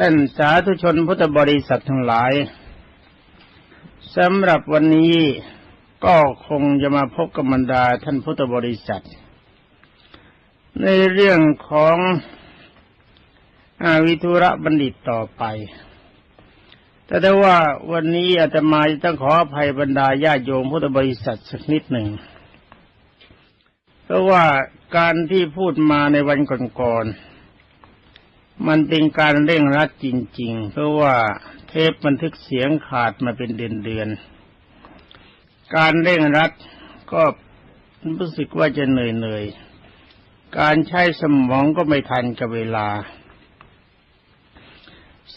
ท่านสาธุชนพุทธบริษัททั้งหลายสำหรับวันนี้ก็คงจะมาพบกับบรรดาท่านพุทธบริษัท ในเรื่องของอาวิทุระบัณฑิตต่อไป แต่ได้ว่าวันนี้อาตมาจะต้องขออภัยบรรดาญาโยมพุทธบริษัทสักนิดหนึ่ง เพราะว่าการที่พูดมาในวันก่อนๆ มันเป็นการเร่งรัดจริง ๆ เพราะว่าเทปบันทึกเสียงขาดมาเป็นเดือนๆ การเร่งรัดก็รู้สึกว่าจะเหนื่อยๆ การใช้สมองก็ไม่ทันกับเวลา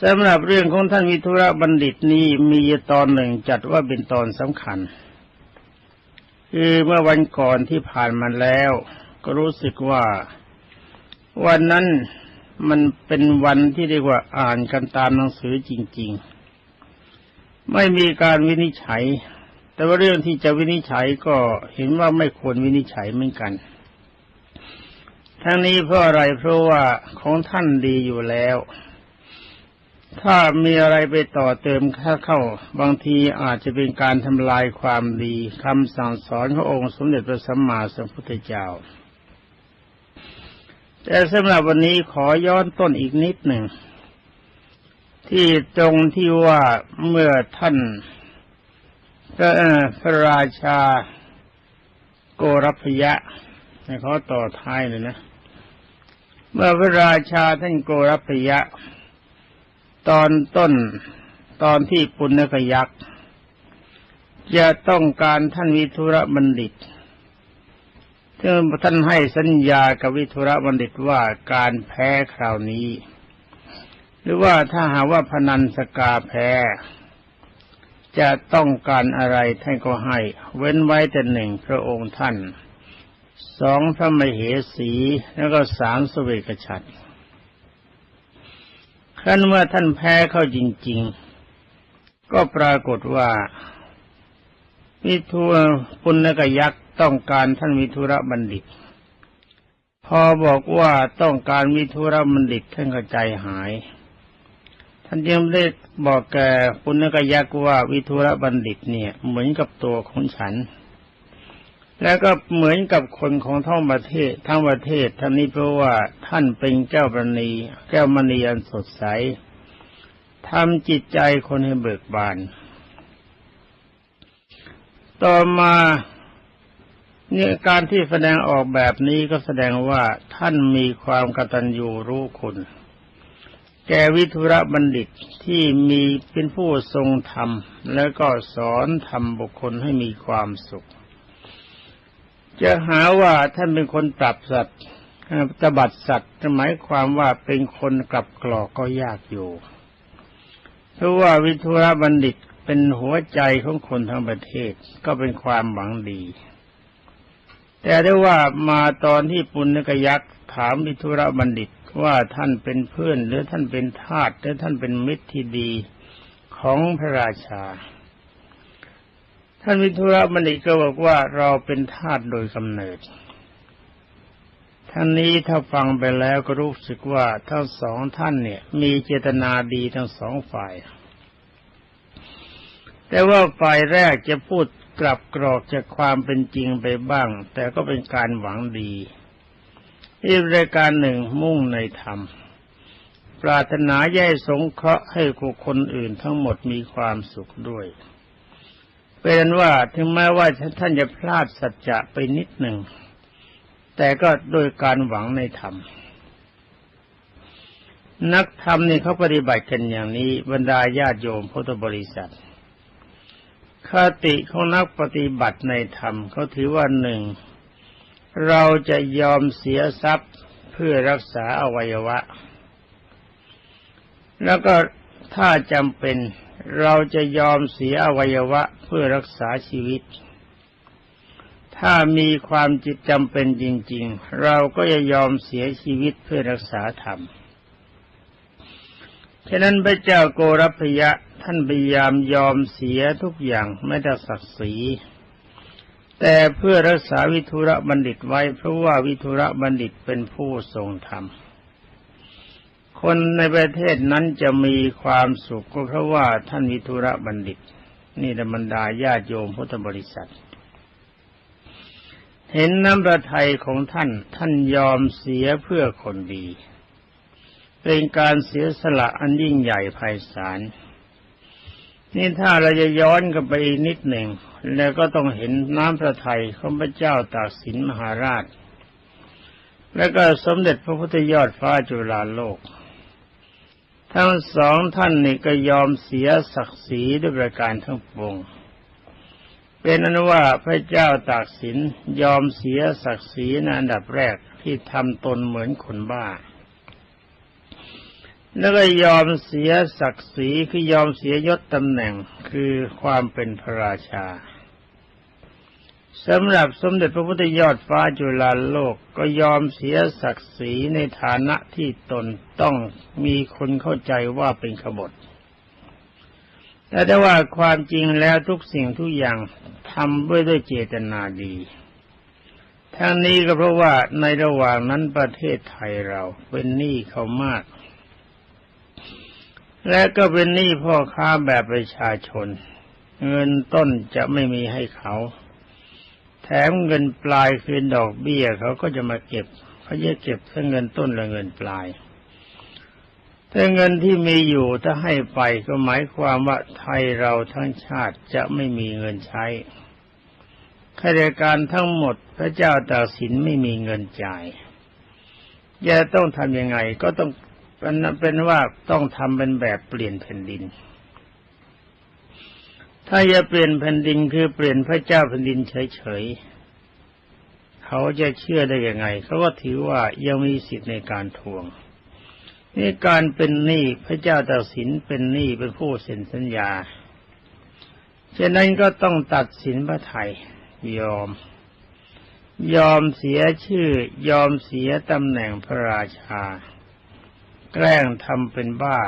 สำหรับเรื่องของท่านวิทุระบัณฑิตนี้มีตอนหนึ่งจัดว่าเป็นตอนสำคัญ คือเมื่อวันก่อนที่ผ่านมาแล้ว ก็รู้สึกว่า วันนั้น มันเป็นวันที่เรียกว่าอ่านกันตามหนังสือจริง ๆ ไม่มีการวินิจฉัย แต่ว่าเรื่องที่จะวินิจฉัยก็เห็นว่าไม่ควรวินิจฉัยเหมือนกัน ทั้งนี้เพราะอะไรเพราะว่าของท่านดีอยู่แล้ว ถ้ามีอะไรไปต่อเติมค่าเข้า บางทีอาจจะเป็นการทำลายความดีคำสั่งสอนขององค์สมเด็จพระสัมมาสัมพุทธเจ้า แต่สำหรับวันนี้ขอย้อนต้นอีกนิดหนึ่ง ที่ตรงที่ว่าเมื่อท่านพระพระราชาโกรพยะให้เขาต่อท้ายเลยนะ เมื่อพระราชาท่านโกรพยะ ตอนต้นตอนที่ปุณกยักษ์จะต้องการท่านวิทุระบัณฑิต ท่านให้สัญญากับวิทุระบัณฑิตว่าการแพ้คราวนี้ หรือว่าถ้าหาว่าพนันสกาแพ้ จะต้องการอะไรท่านก็ให้ เว้นไว้แต่หนึ่งพระองค์ท่านสองพระมเหสีแล้วก็สามสเวกฉัตรขั้นเมื่อท่านแพ้เข้าจริง ๆ ก็ปรากฏว่าวิทูปุณกยักษ์ ต้องการท่านวิทุระบัณฑิต พอบอกว่าต้องการวิทุระบัณฑิตท่านก็ใจหาย ท่านยังได้บอกแกปุณกยักษ์ว่าวิทุระบัณฑิตเนี่ย เหมือนกับตัวของฉัน แล้วก็เหมือนกับคนของทั้งประเทศทั้งประเทศท่านนี้เพราะว่าท่านเป็นเจ้าปรณีแก้วมณีอันสดใสทำจิตใจคนให้เบิกบาน ต่อมา เนี่ยการที่แสดงออกแบบนี้ก็แสดงว่าท่านมีความกตัญญูรู้คุณ แกวิทุระบัณฑิตที่มีเป็นผู้ทรงธรรม แล้วก็สอนธรรมบุคคลให้มีความสุข จะหาว่าท่านเป็นคนปรับสัตว์ตบัดสัตว์หมายความว่าเป็นคนกลับกรอกก็ยากอยู่ เพราะว่าวิทุระบัณฑิตเป็นหัวใจของคนทั้งประเทศก็เป็นความหวังดี แต่ได้ว่ามาตอนที่ปุณกยักษ์ถามวิทุระบัณฑิตว่าท่านเป็นเพื่อนหรือท่านเป็นทาสหรือท่านเป็นมิตรที่ดีของพระราชา ท่านวิทุระมณิก็บอกว่าเราเป็นทาสโดยกำเนิดท่านนี้ถ้าฟังไปแล้วก็รู้สึกว่าทั้งสองท่านเนี่ย มีเจตนาดีทั้งสองฝ่าย แต่ว่าฝ่ายแรกจะพูด กลับกรอกจากความเป็นจริงไปบ้าง แต่ก็เป็นการหวังดี อีกรายการหนึ่งมุ่งในธรรม ปรารถนาแย่สงเคราะห์ให้คนอื่นทั้งหมดมีความสุขด้วย เป็นว่าถึงแม้ว่าท่านจะพลาดสัจจะไปนิดหนึ่ง แต่ก็โดยการหวังในธรรมนักธรรมนี่เขาปฏิบัติกันอย่างนี้บรรดาญาติโยมพุทธบริษัท คติของนักปฏิบัติในธรรมเขาถือว่าหนึ่ง เราจะยอมเสียทรัพย์เพื่อรักษาอวัยวะ แล้วก็ถ้าจำเป็นเราจะยอมเสียอวัยวะเพื่อรักษาชีวิต ถ้ามีความจิตจำเป็นจริง ๆ เราก็จะยอมเสียชีวิตเพื่อรักษาธรรม ฉะนั้นพระเจ้าโกรพยะ ท่านพยายามยอมเสียทุกอย่างไม่ได้ศักดิ์ศรีแต่เพื่อรักษาวิทุระบัณฑิตไว้ เพราะว่าวิทุระบัณฑิตเป็นผู้ทรงธรรม คนในประเทศนั้นจะมีความสุขก็เพราะว่าท่านวิทุระบัณฑิต นี่ธรรมดาญาติโยมพุทธบริษัท เห็นน้ำประทัยของท่านท่านยอมเสียเพื่อคนดี เป็นการเสียสละอันยิ่งใหญ่ไพศาล นี่ถ้าเราจะย้อนกันไปอีกนิดหนึ่ง แล้วก็ต้องเห็นน้ำพระทัยของพระเจ้าตากสินมหาราช แล้วก็สมเด็จพระพุทธยอดฟ้าจุฬาโลก ทั้งสองท่านนี่ก็ยอมเสียศักดิ์ศรีด้วยประการทั้งปวงเป็นอนุว่าพระเจ้าตากสินยอมเสียศักดิ์ศรีในอันดับแรกที่ทำตนเหมือนคนบ้า แล้วก็ยอมเสียศักดิ์ศรีคือยอมเสียยศตำแหน่งคือความเป็นพระราชาสำหรับสมเด็จพระพุทธยอดฟ้าจุฬาโลกก็ยอมเสียศักดิ์ศรีในฐานะที่ตนต้องมีคนเข้าใจว่าเป็นขบฏแต่ได้ว่าความจริงแล้วทุกสิ่งทุกอย่างทำด้วยด้วยเจตนาดีทั้งนี้ก็เพราะว่าในระหว่างนั้นประเทศไทยเราเป็นหนี้เขามาก และก็เป็นหนี้พ่อค้าแบบประชาชน เงินต้นจะไม่มีให้เขา แถมเงินปลายคืนดอกเบี้ยเขาก็จะมาเก็บเขาจะเก็บทั้งเงินต้นและเงินปลายถ้าเงินที่มีอยู่ถ้าให้ไปก็หมายความว่าไทยเราทั้งชาติจะไม่มีเงินใช้ข้าราชการทั้งหมดพระเจ้าตากสินไม่มีเงินจ่ายจะต้องทำยังไงก็ต้อง เป็นเป็นว่าต้องทำเป็นแบบเปลี่ยนแผ่นดิน ถ้าจะเปลี่ยนแผ่นดินคือเปลี่ยนพระเจ้าแผ่นดินเฉยๆเขาจะเชื่อได้ยังไงเขาก็ถือว่ายังมีสิทธิ์ในการทวงนี่การเป็นหนี้พระเจ้าตัดสินเป็นหนี้เป็นผู้เซ็นสัญญาฉะนั้นก็ต้องตัดสินพระไทยยอม ยอมเสียชื่อยอมเสียตำแหน่งพระราชา แกล้งทำเป็นบ้า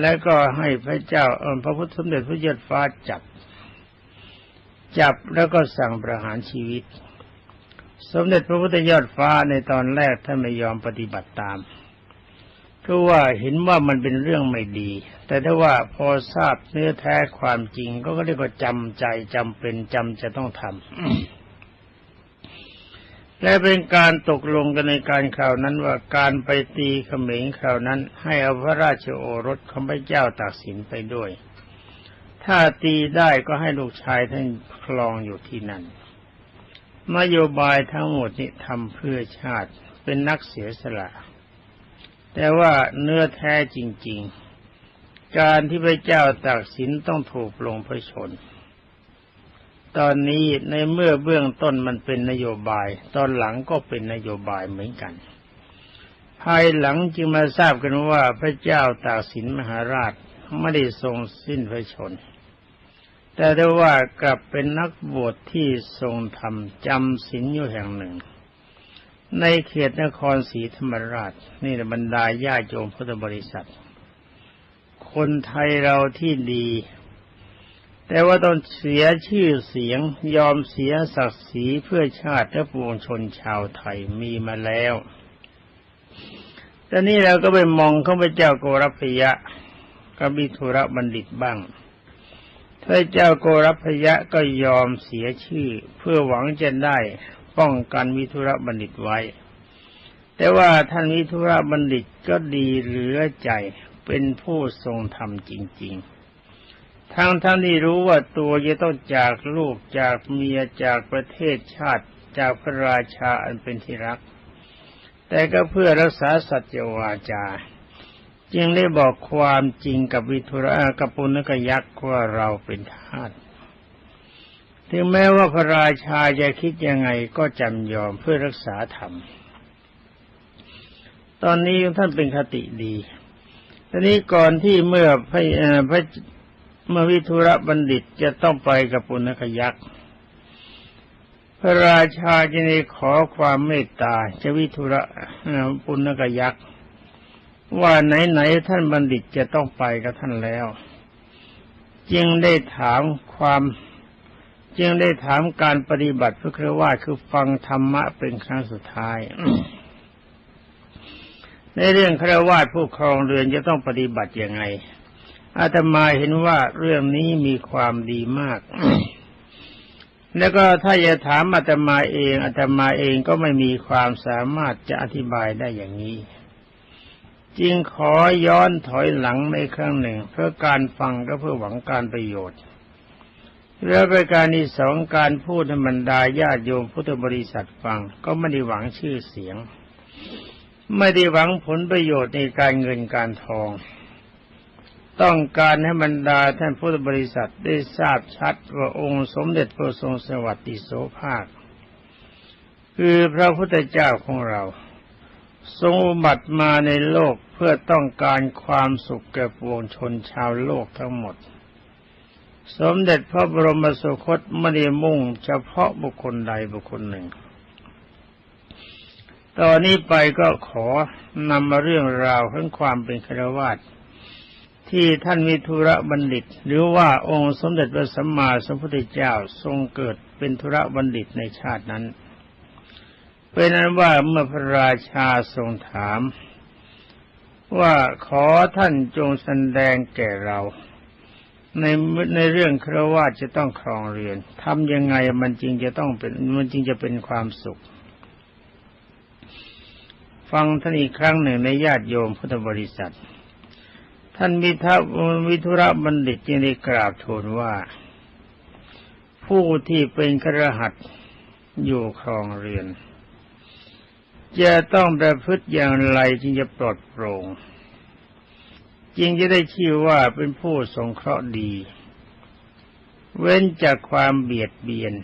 แล้วก็ให้พระเจ้าอพระพุทธสมเด็จพระยศฟ้าจับ จับแล้วก็สั่งประหารชีวิต สมเด็จพระพุทธยอดฟ้าในตอนแรกท่านไม่ยอมปฏิบัติตามเพราะว่าเห็นว่ามันเป็นเรื่องไม่ดี แต่ถ้าว่าพอทราบเนื้อแท้ความจริงก็เรียกว่าจำใจจำเป็นจำจะต้องทำ และเป็นการตกลงกันในการคราวนั้นว่าการไปตีเขมรคราวนั้น ให้เอาพระราชโอรสของพระเจ้าตากสินไปด้วย ถ้าตีได้ก็ให้ลูกชายท่านคลองอยู่ที่นั่นนโยบายทั้งหมดนี้ทำเพื่อชาติเป็นนักเสียสละ แต่ว่าเนื้อแท้จริง ๆ การที่พระเจ้าตากสินต้องถูกลงพระชน ตอนนี้ในเมื่อเบื้องต้นมันเป็นนโยบาย ตอนหลังก็เป็นนโยบายเหมือนกัน ภายหลังจึงมาทราบกันว่าพระเจ้าตากสินมหาราชไม่ได้ทรงสิ้นพระชน แต่ได้ว่ากลับเป็นนักบวชที่ทรงธรรมจำศีลอยู่แห่งหนึ่ง ในเขตนครศรีธรรมราช นี่บรรดาญาโยมพุทธบริษัท คนไทยเราที่ดี แต่ว่าต้องเสียชื่อเสียงยอมเสียศักดิ์ศรีเพื่อชาติและปวงชนชาวไทยมีมาแล้วต่นี้เราก็ไปมองข้าพเจ้าโกรพยะกบิธุระบัณฑิตบ้างพระเจ้าโกรพยะก็ยอมเสียชื่อ เพื่อหวังจะได้ป้องกันวิทุระบัณฑิตไว้ แต่ว่าท่านวิทุระบัณฑิตก็ดีเหลือใจเป็นผู้ทรงธรรมจริง ๆ ทั้งท่านที่รู้ว่าตัวจะต้องจากลูกจากเมียจากประเทศชาติจากพระราชาอันเป็นที่รัก แต่ก็เพื่อรักษาสัจวาจา จึงได้บอกความจริงกับวิทุระกับปุณกยักษ์ว่าเราเป็นทาสถึงแม้ว่าพระราชาจะคิดยังไงก็จำยอมเพื่อรักษาธรรม ตอนนี้ท่านเป็นคติดีตอนนี้ก่อนที่เมื่อพระพระ เมื่อวิทุระบัณฑิตจะต้องไปกับปุณกยักษ์พระราชาจะได้ขอความเมตตาจะวิทุระปุณกยักษ์ว่าไหนๆท่านบัณฑิตจะต้องไปกับท่านแล้ว จึงได้ถามความจึงได้ถามการปฏิบัติเพื่อว่าคือฟังธรรมะเป็นครั้งสุดท้าย ในเรื่องครวาสผู้ครองเรือนจะต้องปฏิบัติยังไง อาตมาเห็นว่าเรื่องนี้มีความดีมาก แล้วก็ถ้าจะถามอาตมาเองอาตมาเองก็ไม่มีความสามารถจะอธิบายได้อย่างนี้ จึงขอย้อนถอยหลังในครั้งหนึ่ง เพื่อการฟังก็เพื่อหวังการประโยชน์แล้วไปการที่สองการพูดให้บรรดาญาติโยมพุทธบริษัทฟัง ก็ไม่ได้หวังชื่อเสียง ไม่ได้หวังผลประโยชน์ในการเงินการทอง ต้องการให้บรรดาท่านพุทธบริษัทได้ทราบชัดว่าองค์สมเด็จพระทรงสวัสดิโสภาค คือพระพุทธเจ้าของเรา ทรงบัติมาในโลกเพื่อต้องการความสุขแก่ปวงชนชาวโลกทั้งหมด สมเด็จพระบรมสุคตไม่ได้มุ่งเฉพาะบุคคลใดบุคคลหนึ่งตอนนี้ไปก็ขอนำมาเรื่องราวของความเป็นครวาส ที่ท่านวิทุระบัณฑิต หรือว่าองค์สมเด็จพระสัมมาสัมพุทธเจ้าทรงเกิดเป็นธุระบัณฑิตในชาตินั้น เป็นนั้นว่าเมื่อพระราชาทรงถาม ว่าขอท่านจงแสดงแก่เรา ในในเรื่องครวาจะต้องครองเรือนทำยังไงมันจริงจะต้องเป็นมันจริงจะเป็นความสุข ฟังท่านอีกครั้งหนึ่งในญาติโยมพุทธบริษัท ท่านมิทวิทุระบัณฑิตจึงได้กราบทูลว่า ผู้ที่เป็นครหัสอยู่ครองเรือน จะต้องประพฤติอย่างไรจึงจะปลอดโปร่งจึงจะได้ชื่อว่าเป็นผู้สงเคราะห์ดี เว้นจากความเบียดเบียน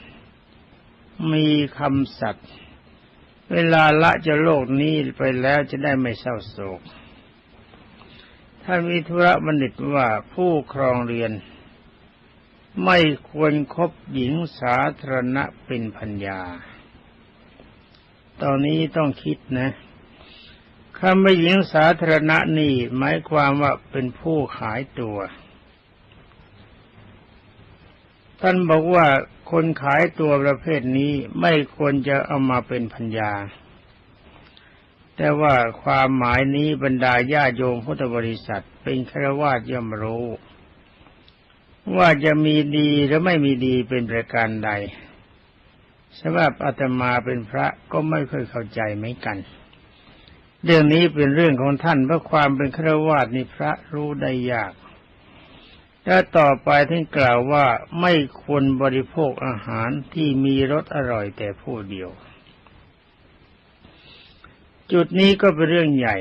มีคำสัตย์เวลาละจะโลกนี้ไปแล้วจะได้ไม่เศร้าโศก ท่านวิทุระบัณฑิตว่าผู้ครองเรือนไม่ควรครบหญิงสาธารณะเป็นพัญญา ตอนนี้ต้องคิดนะคำว่าหญิงสาธารณะนี่หมายความว่าเป็นผู้ขายตัว ท่านบอกว่าคนขายตัวประเภทนี้ไม่ควรจะเอามาเป็นพัญญา แต่ว่าความหมายนี้บรรดาญาโยมพุทธบริษัท เป็นครวาสย่อมรู้ ว่าจะมีดีหรือไม่มีดีเป็นประการใดสำหรับอาตมาเป็นพระก็ไม่เคยเข้าใจเหมือนกัน เรื่องนี้เป็นเรื่องของท่านเพราะความเป็นฆราวาสนี่พระรู้ได้ยากและต่อไปท่านกล่าวว่าไม่ควรบริโภคอาหารที่มีรสอร่อยแต่ผู้เดียว จุดนี้ก็เป็นเรื่องใหญ่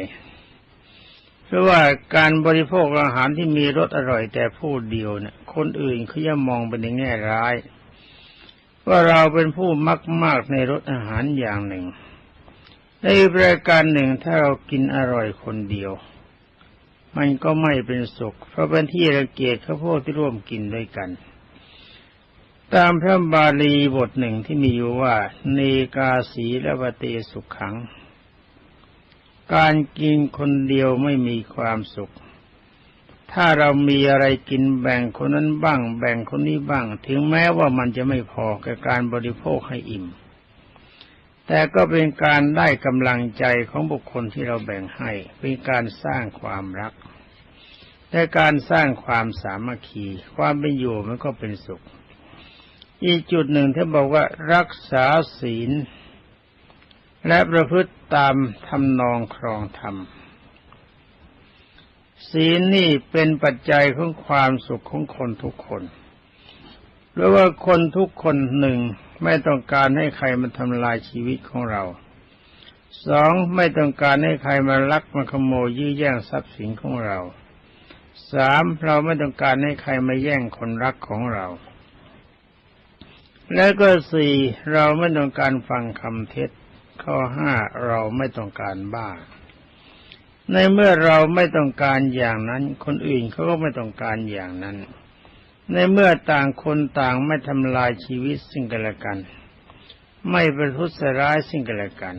เพราะว่าการบริโภคอาหารที่มีรสอร่อยแต่ผู้เดียวเนี่ย คนอื่นเขาจะมองไปในแง่ร้าย ว่าเราเป็นผู้มักมากในรสอาหารอย่างหนึ่ง ในประการหนึ่งถ้าเรากินอร่อยคนเดียว มันก็ไม่เป็นสุข เพราะเป็นที่ระเกียดเขาพวกที่ร่วมกินด้วยกันตามพระบาลีบทหนึ่งที่มีอยู่ว่าเนกาสีและวเตสุขขัง การกินคนเดียวไม่มีความสุข ถ้าเรามีอะไรกินแบ่งคนนั้นบ้าง แบ่งคนนี้บ้าง ถึงแม้ว่ามันจะไม่พอกับการบริโภคให้อิ่ม แต่ก็เป็นการได้กำลังใจของบุคคลที่เราแบ่งให้ เป็นการสร้างความรัก และการสร้างความสามัคคี ความเป็นอยู่มันก็เป็นสุข อีกจุดหนึ่งที่บอกว่ารักษาศีลและประพฤติ ตามทำนองครองธรรม ศีลนี่เป็นปัจจัยของความสุขของคนทุกคนเพราะว่าคนทุกคนหนึ่งไม่ต้องการให้ใครมาทำลายชีวิตของเรา สองไม่ต้องการให้ใครมาลักมาขโมยยื้อแย่งทรัพย์สินของเรา สามเราไม่ต้องการให้ใครมาแย่งคนรักของเรา และก็สี่เราไม่ต้องการฟังคำเท็จ ข้อห้าเราไม่ต้องการบ้า ในเมื่อเราไม่ต้องการอย่างนั้น คนอื่นเขาก็ไม่ต้องการอย่างนั้น ในเมื่อต่างคนต่างไม่ทำลายชีวิตสิ่งกันและกัน ไม่ประทุษร้ายสิ่งกันและกัน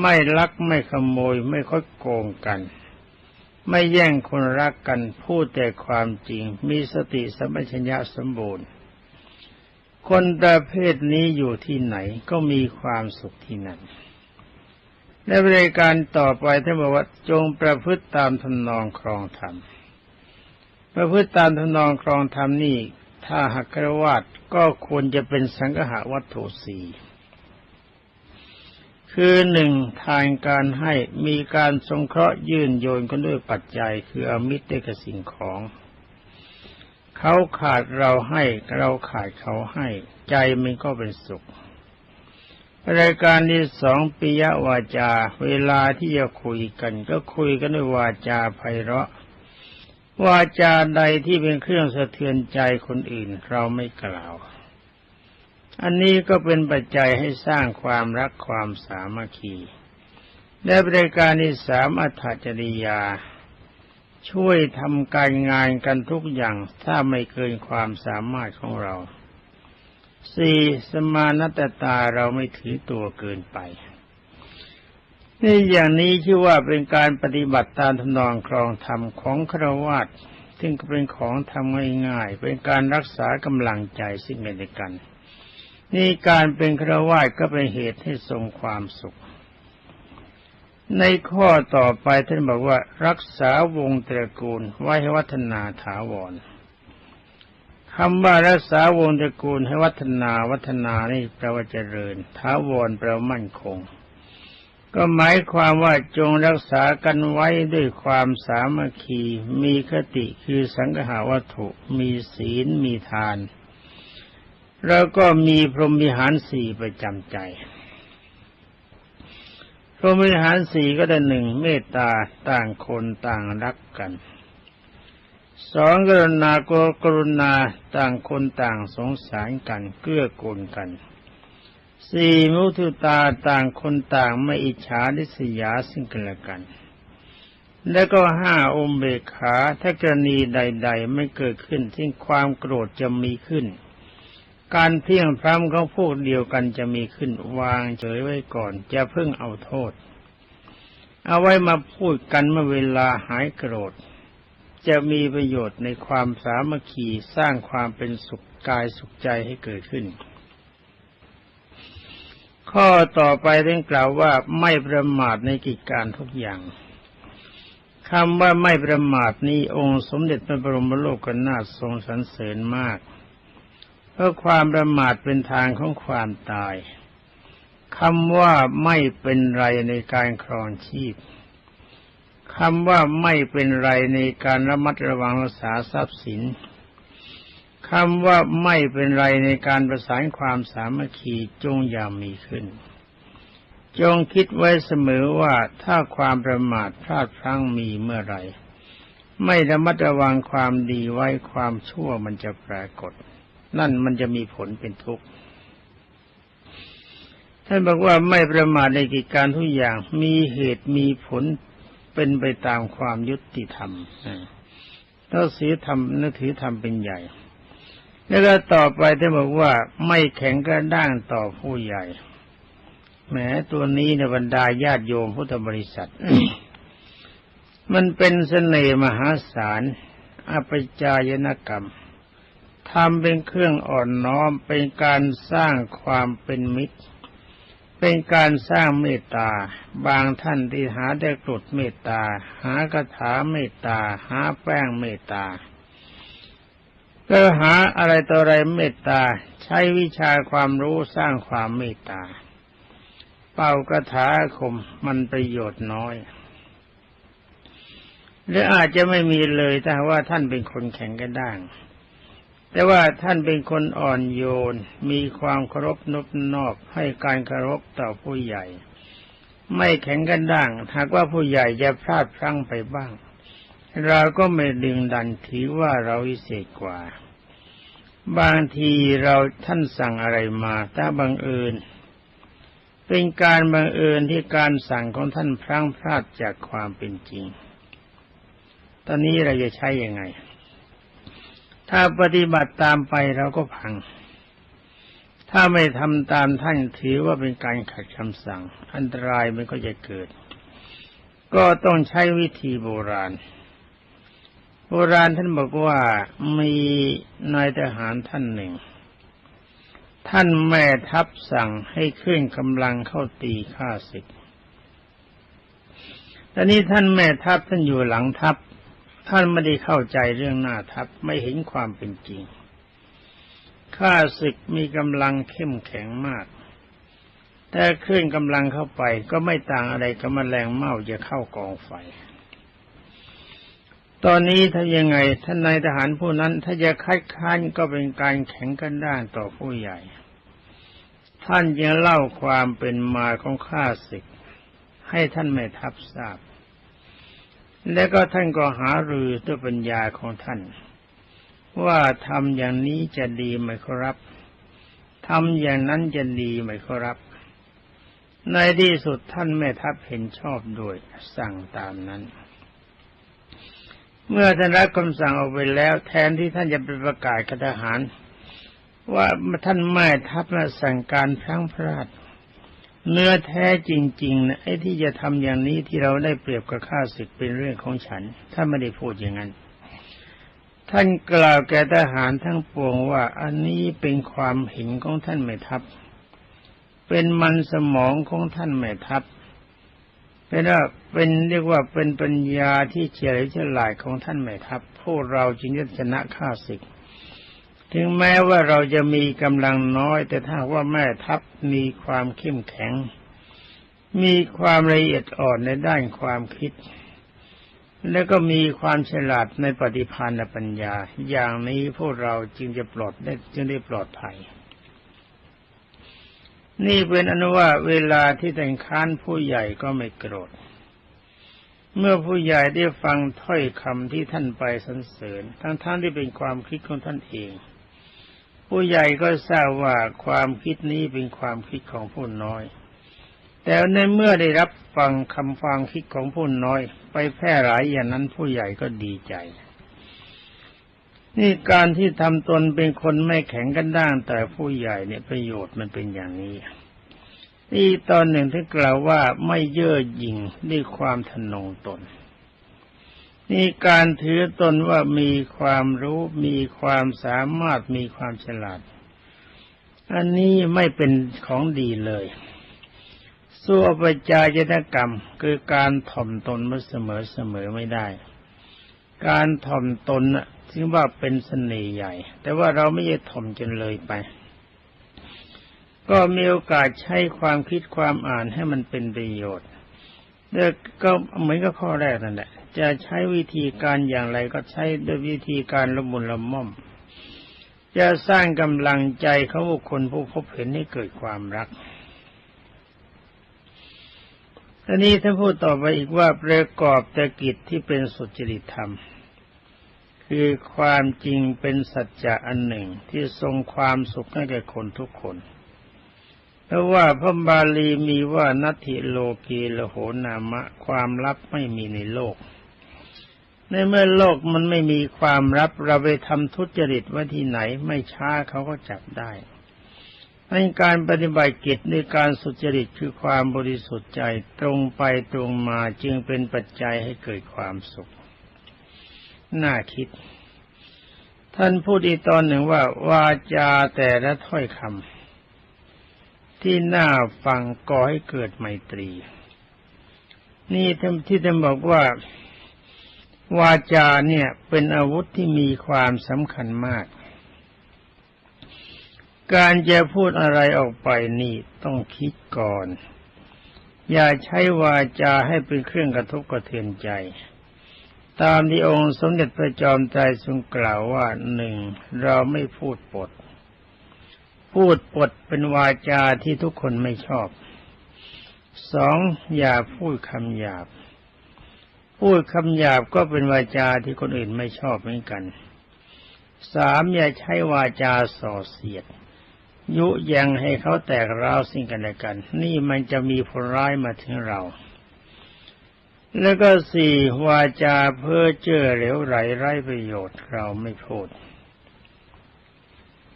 ไม่ลักไม่ขโมยไม่ค่อยโกงกัน ไม่แย่งคนรักกันพูดแต่ความจริงมีสติสัมปชัญญะสมบูรณ์ คนประเภทนี้อยู่ที่ไหนก็มีความสุขที่นั่นและบริการต่อไปท่านบอกว่าจงประพฤติตามทำนองครองธรรม ประพฤติตามทำนองครองธรรมนี่ ถ้าหักกระวาดก็ควรจะเป็นสังหาวัตถุสีคือหนึ่งทางการให้มีการสงเคราะห์ยื่นโยนกันด้วยปัจจัยคืออมิตรได้กับสิ่งของ เขาขาดเราให้เราขาดเขาให้ ใจมันก็เป็นสุข รายการที่สองปิยวาจา เวลาที่จะคุยกัน ก็คุยกันด้วยวาจาไพเราะ วาจาใดที่เป็นเครื่องสะเทือนใจคนอื่นเราไม่กล่าว อันนี้ก็เป็นปัจจัยให้สร้างความรักความสามัคคีและบริการที่สามอัตจริยา ช่วยทำการงานกันทุกอย่างถ้าไม่เกินความสามารถของเราสี่สมานัตตาเราไม่ถือตัวเกินไปนี่อย่างนี้ชื่อว่าเป็นการปฏิบัติตามทำนองครองธรรมของครวัตซึ่งเป็นของทำง่ายๆเป็นการรักษากำลังใจสิ่งเดียวกัน นี่การเป็นครวาตก็เป็นเหตุให้ทรงความสุข ในข้อต่อไปท่านบอกว่า รักษาวงตระกูลไว้ให้วัฒนาถาวรคำว่ารักษาวงตระกูลให้วัฒนาวัฒนานี่แปลว่าเจริญท้าวรแปลว่ามั่นคง ก็หมายความว่าจงรักษากันไว้ด้วยความสามัคคี มีคติคือสังหาวัตถุ มีศีลมีทาน แล้วก็มีพรหมิหารสี่ประจำใจ พรหมิหารสี่ก็ได้หนึ่งเมตตาต่างคนต่างรักกันสองกรุณากกรุณาต่างคนต่างสงสารกันเกื้อกูลกันสี่มุทุตาต่างคนต่างไม่อิจฉาดิษยาสิ่งกันและกัน แล้วก็ห้าอมเบขาถ้ากรณีใด ๆ ไม่เกิดขึ้นที่ความโกรธจะมีขึ้น การเพียงพร้ำของพวกเดียวกันจะมีขึ้นวางเฉยไว้ก่อนจะเพิ่งเอาโทษ เอาไว้มาพูดกันเมื่อเวลาหายโกรธ จะมีประโยชน์ในความสามัคคีสร้างความเป็นสุขกายสุขใจให้เกิดขึ้น ข้อต่อไปเรื่องกล่าวว่าไม่ประมาทในกิจการทุกอย่างคำว่าไม่ประมาทนี้องค์สมเด็จพระบรมโลกนาถทรงสรรเสริญมาก เพราะความประมาทเป็นทางของความตายคำว่าไม่เป็นไรในการครองชีพคำว่าไม่เป็นไรในการระมัดระวังรักษาทรัพย์สินคำว่าไม่เป็นไรในการประสานความสามัคคีจงอย่ามีขึ้น จงคิดไว้เสมอว่าถ้าความประมาทพลาดพลั้งมีเมื่อไรไม่ระมัดระวังความดีไว้ความชั่วมันจะปรากฏ นั่นมันจะมีผลเป็นทุกข์ท่านบอกว่าไม่ประมาทในกิจการทุกอย่างมีเหตุมีผลเป็นไปตามความยุติธรรมแล้วสีธรรมนึกถือธรรมเป็นใหญ่ แล้วก็ต่อไปท่านบอกว่าไม่แข็งกระด้างต่อผู้ใหญ่แม้ตัวนี้ในบรรดาญาติโยมพุทธบริษัท มันเป็นเสน่ห์มหาศาลอภิจายนกรรม ทำเป็นเครื่องอ่อนน้อมเป็นการสร้างความเป็นมิตร เป็นการสร้างเมตตา บางท่านที่หาได้กรดเมตตา หากระถาเมตตา หาแป้งเมตตาก็หาอะไรต่ออะไรเมตตา ใช้วิชาความรู้สร้างความเมตตา เป่ากระถาคมมันประโยชน์น้อยหรืออาจจะไม่มีเลยถ้าว่าท่านเป็นคนแข็งกระด้าง แต่ว่าท่านเป็นคนอ่อนโยน มีความเคารพนบนอบให้การเคารพต่อผู้ใหญ่ ไม่แข็งกันด้าง หากว่าผู้ใหญ่จะพลาดพลั้งไปบ้าง เราก็ไม่ดึงดันถือว่าเราวิเศษกว่า บางทีเราท่านสั่งอะไรมาถ้าบังเอิญเป็นการบังเอิญที่การสั่งของท่านพลั้งพลาดจากความเป็นจริง ตอนนี้เราจะใช้ยังไง ถ้าปฏิบัติตามไปเราก็พัง ถ้าไม่ทำตามท่านถือว่าเป็นการขัดคำสั่ง อันตรายมันก็จะเกิด ก็ต้องใช้วิธีโบราณ โบราณท่านบอกว่ามีนายทหารท่านหนึ่ง ท่านแม่ทัพสั่งให้ขึ้นกำลังเข้าตีข้าศึกตอนนี้ท่านแม่ทัพท่านอยู่หลังทัพ ท่านไม่ได้เข้าใจเรื่องหน้าทัพไม่เห็นความเป็นจริงข้าศึกมีกำลังเข้มแข็งมาก แต่เคลื่อนกำลังเข้าไปก็ไม่ต่างอะไรกับแมลงเม่าจะเข้ากองไฟ ตอนนี้ถ้ายังไงท่านนายทหารผู้นั้นถ้าจะคัดค้านก็เป็นการแข็งกันด้านต่อผู้ใหญ่ ท่านยังเล่าความเป็นมาของข้าศึก ให้ท่านแม่ทัพทราบ และก็ท่านก็หารือด้วยปัญญาของท่าน ว่าทำอย่างนี้จะดีไหมครับทำอย่างนั้นจะดีไหมครับ ในที่สุดท่านแม่ทัพเห็นชอบด้วยสั่งตามนั้น เมื่อท่านรับคำสั่งออกไปแล้ว แทนที่ท่านจะไปประกาศกับทหาร ว่าท่านแม่ทัพมาสั่งการพลังพลาด เนื้อแท้จริงๆนะไอ้ที่จะทำอย่างนี้ที่เราได้เปรียบกับข้าศึกเป็นเรื่องของฉันท่าไม่ได้พูดอย่างนั้น ท่านกล่าวแก่ทหารทั้งปวงว่าอันนี้เป็นความเห็นของท่านแม่ทัพ เป็นมันสมองของท่านแม่ทัพเป็นว่าเป็นเรียกว่าเป็นปัญญาที่เฉลียวฉลาดของท่านแม่ทัพพวกเราจึงจะชนะข้าศึก ถึงแม้ว่าเราจะมีกำลังน้อย แต่ถ้าว่าแม่ทัพมีความเข้มแข็ง มีความละเอียดอ่อนในด้านความคิด แล้วก็มีความฉลาดในปฏิภาณปัญญา อย่างนี้พวกเราจึงจะปลอดได้จึงได้ปลอดภัย นี่เป็นอนุว่าเวลาที่แต่งค้านผู้ใหญ่ก็ไม่โกรธเมื่อผู้ใหญ่ได้ฟังถ้อยคำที่ท่านไปสรรเสริญ ทั้งท่านที่เป็นความคิดของท่านเอง ผู้ใหญ่ก็ทราบว่าความคิดนี้เป็นความคิดของผู้น้อย แต่ในเมื่อได้รับฟังคำฟังคิดของผู้น้อย ไปแพร่หลายอย่างนั้นผู้ใหญ่ก็ดีใจ นี่การที่ทำตนเป็นคนไม่แข็งกันด้างแต่ผู้ใหญ่เนี่ยประโยชน์มันเป็นอย่างนี้นี่ตอนหนึ่งที่กล่าวว่าไม่เย่อหยิ่งด้วยความทนงตน นี่การถือตนว่ามีความรู้มีความสามารถมีความฉลาด อันนี้ไม่เป็นของดีเลยสู้อปจายนกรรมคือการถ่อมตนมาเสมอเสมอไม่ได้ การถ่อมตนน่ะถึงว่าเป็นเสน่ห์ใหญ่ แต่ว่าเราไม่ได้ถ่อมจนเลยไป ก็มีโอกาสใช้ความคิดความอ่านให้มันเป็นประโยชน์ แล้วก็เหมือนกับข้อแรกนั่นแหละ จะใช้วิธีการอย่างไรก็ใช้ด้วยวิธีการละมุนละม่อม จะสร้างกำลังใจเขาบุคคลผู้พบเห็นให้เกิดความรักทีนี้ท่านพูดต่อไปอีกว่าประกอบต่กิจที่เป็นสุจริตธรรม คือความจริงเป็นสัจจะอันหนึ่งที่ทรงความสุขให้แก่คนทุกคน เพราะว่าพระบาลีมีว่านัตถิโลกีโลโหนามะ ความลับไม่มีในโลก ในเมื่อโลกมันไม่มีความลับเราไปทำทุจริตไว้ที่ไหนไม่ช้าเขาก็จับได้ในการปฏิบัติกิจในการสุจริตคือความบริสุทธิ์ใจตรงไปตรงมาจึงเป็นปัจจัยให้เกิดความสุข น่าคิด ท่านพูดอีกตอนหนึ่งว่า วาจาแต่ละถ้อยคำ ที่น่าฟังก่อให้เกิดไมตรี นี่ที่ท่านบอกว่า วาจาเนี่ยเป็นอาวุธที่มีความสำคัญมาก การจะพูดอะไรออกไปนี่ต้องคิดก่อน อย่าใช้วาจาให้เป็นเครื่องกระทบกระเทือนใจ ตามที่องค์สมเด็จพระจอมไตรทรงกล่าวว่าหนึ่งเราไม่พูดปด พูดปดเป็นวาจาที่ทุกคนไม่ชอบสองอย่าพูดคำหยาบ พูดคำหยาบก็เป็นวาจาที่คนอื่นไม่ชอบเหมือนกันสามอย่าใช้วาจาส่อเสียด ยุยงให้เขาแตกร้าวสิ่งกันและกัน นี่มันจะมีผลร้ายมาถึงเรา แล้วก็สี่วาจาเพ้อเจ้อเหลวไหลไร้ประโยชน์เราไม่พูด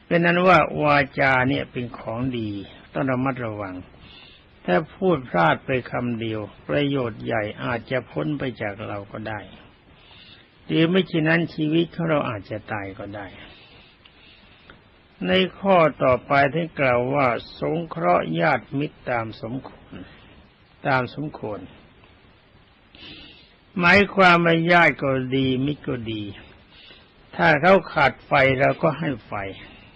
เป็นนั้นว่าวาจาเนี่ยเป็นของดี ต้องระมัดระวัง ถ้าพูดพลาดไปคำเดียว ประโยชน์ใหญ่อาจจะพ้นไปจากเราก็ได้ หรือไม่เช่นนั้นชีวิตของเราอาจจะตายก็ได้ ในข้อต่อไปที่กล่าวว่า สงเคราะห์ญาติมิตรตามสมควร ตามสมควร หมายความว่าญาติก็ดี มิตรก็ดี ถ้าเขาขาดไฟเราก็ให้ไฟ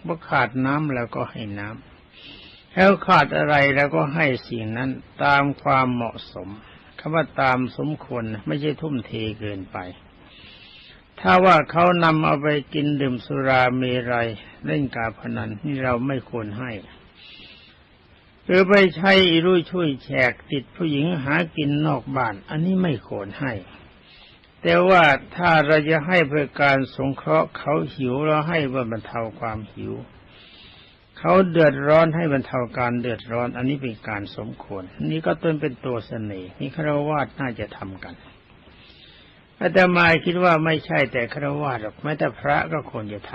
ว่าขาดน้ำเราก็ให้น้ำแล้วขาดอะไรเราก็ให้สิ่งนั้นตามความเหมาะสมคำว่าตามสมควรนะไม่ใช่ทุ่มเทเกินไป ถ้าว่าเขานำเอาไปกินดื่มสุราเมรัยเล่นการพนันนี่เราไม่ควรให้หรือไปใช้อิรุ่ยช่วยแฉกติดผู้หญิงหากินนอกบ้าน อันนี้ไม่ควรให้ แต่ว่าถ้าเราจะให้เพื่อการสงเคราะห์เขาหิวเราให้เพื่อบรรเทาความหิว เขาเดือดร้อนให้บรรเทาการเดือดร้อน อันนี้เป็นการสมควร นี่ก็ต้นเป็นตัวเสน่ห์นี่คารวาสน่าจะทำกันอาตมาคิดว่าไม่ใช่แต่คารวาสหรอกแม้แต่พระก็ควรจะท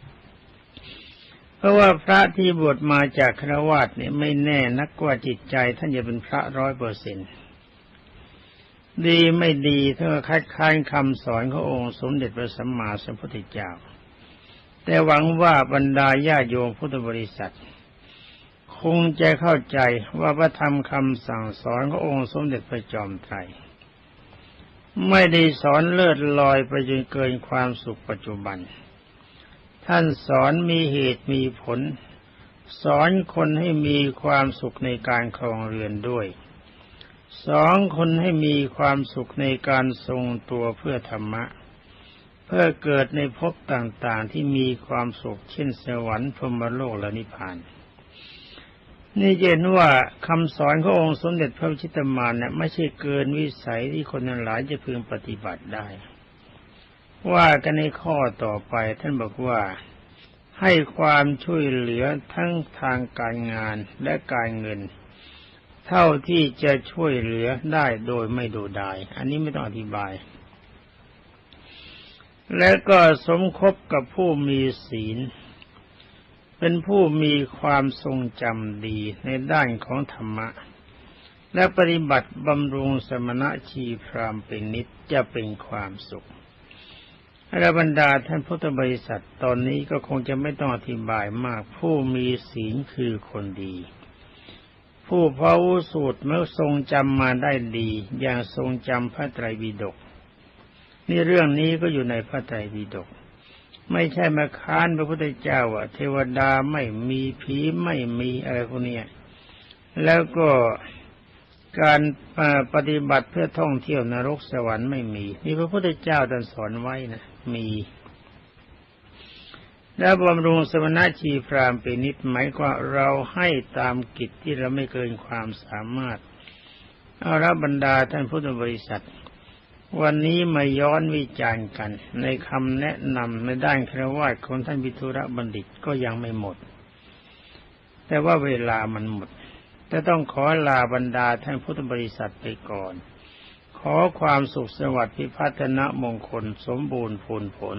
ำเพราะว่าพระที่บวชมาจากคารวาสเนี่ยไม่แน่นักกว่าจิตใจ ท่านจะเป็นพระร้อยเปอร์เซ็นต์ ดีไม่ดีถ้าคัดค้านคำสอนขององค์สมเด็จพระสัมมาสัมพุทธเจ้า แต่หวังว่าบรรดาญาโยมพุทธบริษัท คงจะเข้าใจว่าพระธรรมคำสั่งสอนขององค์สมเด็จพระจอมไตรไม่ได้สอนเลิศลอยไปจนเกินความสุขปัจจุบัน ท่านสอนมีเหตุมีผล สอนคนให้มีความสุขในการครองเรือนด้วย สองคนให้มีความสุขในการทรงตัวเพื่อธรรมะ เพื่อเกิดในภพต่างๆที่มีความสุขเช่นสวรรค์พรหมโลกและนิพพาน นี่เห็นว่าคำสอนขององค์สมเด็จพระชิตมานเนี่ยไม่ใช่เกินวิสัยที่คนทั้งหลายจะพึงปฏิบัติได้ ว่ากันในข้อต่อไปท่านบอกว่าให้ความช่วยเหลือทั้งทางการงานและการเงิน เท่าที่จะช่วยเหลือได้โดยไม่ดูดาย อันนี้ไม่ต้องอธิบาย และก็สมคบกับผู้มีศีล เป็นผู้มีความทรงจำดีในด้านของธรรมะ และปฏิบัติบำรุงสมณะชีพรามเป็นนิจจะเป็นความสุขและบรรดาท่านพุทธบริษัทตอนนี้ก็คงจะไม่ต้องอธิบายมากผู้มีศีลคือคนดี ผู้พระวุสูตรเมื่อทรงจำมาได้ดี อย่างทรงจำพระไตรปิฎกนี่เรื่องนี้ก็อยู่ในพระไตรปิฎกไม่ใช่มาค้านพระพุทธเจ้าว่าเทวดาไม่มีผีไม่มีอะไรพวกนี้แล้วก็การปฏิบัติเพื่อท่องเที่ยวนรกสวรรค์ไม่มี นี่พระพุทธเจ้าท่านสอนไว้นะมี แล้วบำรุงสมณะชีพรามเป็นนิดหมายว่าเราให้ตามกิจที่เราไม่เกินความสามารถเอาละบรรดาท่านพุทธบริษัท วันนี้มาย้อนวิจารณ์กัน ในคำแนะนำในด้านครวญของท่านบิทุระบัณฑิตก็ยังไม่หมด แต่ว่าเวลามันหมดแต่ต้องขอลาบรรดาท่านพุทธบริษัทไปก่อน ขอความสุขสวัสดิ์พิพัฒนะมงคลสมบูรณ์ผลผล